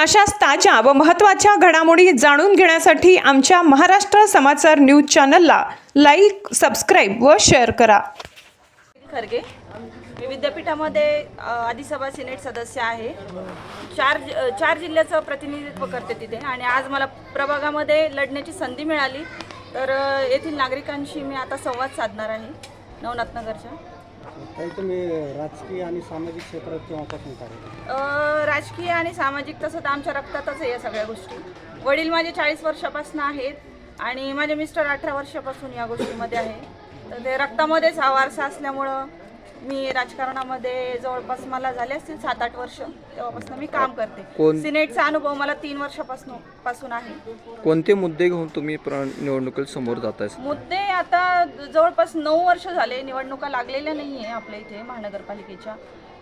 अशाच ताज्या व महत्त्वाच्या घडामोडी जाणून घेण्यासाठी आमच्या महाराष्ट्र समाचार न्यूज चॅनलला लाईक सबस्क्राईब व शेअर करा. खरगे मी विद्यापीठामध्ये आदिसभा सिनेट सदस्य आहे. चार चार जिल्ह्याचं प्रतिनिधित्व करते तिथे आणि आज मला प्रभागामध्ये लढण्याची संधी मिळाली. तर येथील नागरिकांशी मी आता संवाद साधणार आहे नवनाथनगरच्या ताई तुम्ही राजकीय आणि सामाजिक क्षेत्रात केव्हापासून कार्यरत अ, राजकीय आणि सामाजिक तसं तर आमच्या रक्तातच आहे या सगळ्या गोष्टी. वडील माझे चाळीस वर्षापासून आहेत आणि माझे मिस्टर अठरा वर्षापासून या गोष्टीमध्ये आहे. तर ते रक्तामध्येच हा वारसा असल्यामुळं मी राजकारणामध्ये जवळपास मला झाले असतील सात आठ वर्ष तेव्हापासून मी काम करते. कोण- सिनेटचा अनुभव मला तीन वर्षापासून पासून आहे. कोणते मुद्दे घेऊन तुम्ही प्र निवडणुकीत समोर जाताय? मुद्दे आता जवळपास नऊ वर्ष झाले निवडणुका लागलेल्या नाही आहे आपल्या इथे महानगरपालिकेच्या.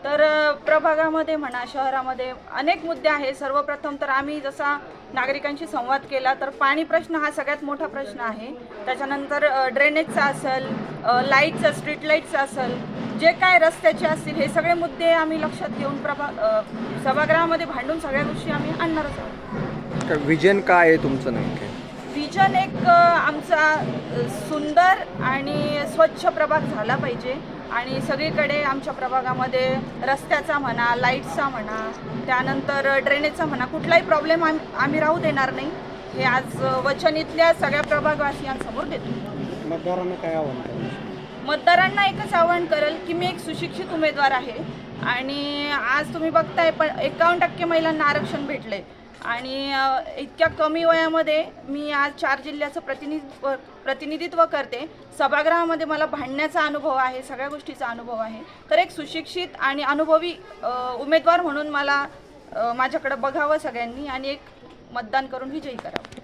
तर प्रभागामध्ये म्हणा शहरामध्ये अनेक मुद्दे आहेत. सर्वप्रथम तर आम्ही जसा नागरिकांशी संवाद केला तर पाणी प्रश्न हा सगळ्यात मोठा प्रश्न आहे. त्याच्यानंतर ड्रेनेजचा असेल लाईटचा स्ट्रीट लाईटचा असेल जे काय रस्त्याचे असतील हे सगळे मुद्दे आम्ही लक्षात घेऊन प्रभा सभागृहामध्ये भांडून सगळ्या गोष्टी आम्ही आणणारच आहोत. विजन काय आहे तुमचं नेमके? विजन एक आमचा सुंदर आणि स्वच्छ प्रभाग झाला पाहिजे. आणि सगळीकडे आमच्या प्रभागामध्ये रस्त्याचा म्हणा लाईटचा म्हणा त्यानंतर ड्रेनेजचा म्हणा कुठलाही प्रॉब्लेम आम आम्ही राहू देणार नाही. हे आज अ, वचन इथल्या सगळ्या प्रभागवासियांसमोर देतो. मतदारांना काय आव्हान करायचं मतदारांना एकच आवाहन करेल की मी एक सुशिक्षित उमेदवार आहे आणि आज तुम्ही बघताय पण एकावन्न टक्के महिलांना आरक्षण भेटले आणि इतक्या कमी वयामध्ये मी आज चार जिल्ह्याचं प्रतिनिधित्व प्रतिनिधित्व करते. सभागृहामध्ये मला भांडण्याचा अनुभव आहे सगळ्या गोष्टीचा अनुभव आहे. तर एक सुशिक्षित आणि अनुभवी उमेदवार म्हणून मला माझ्याकडं बघावं सगळ्यांनी आणि एक मतदान करून विजयी करावं.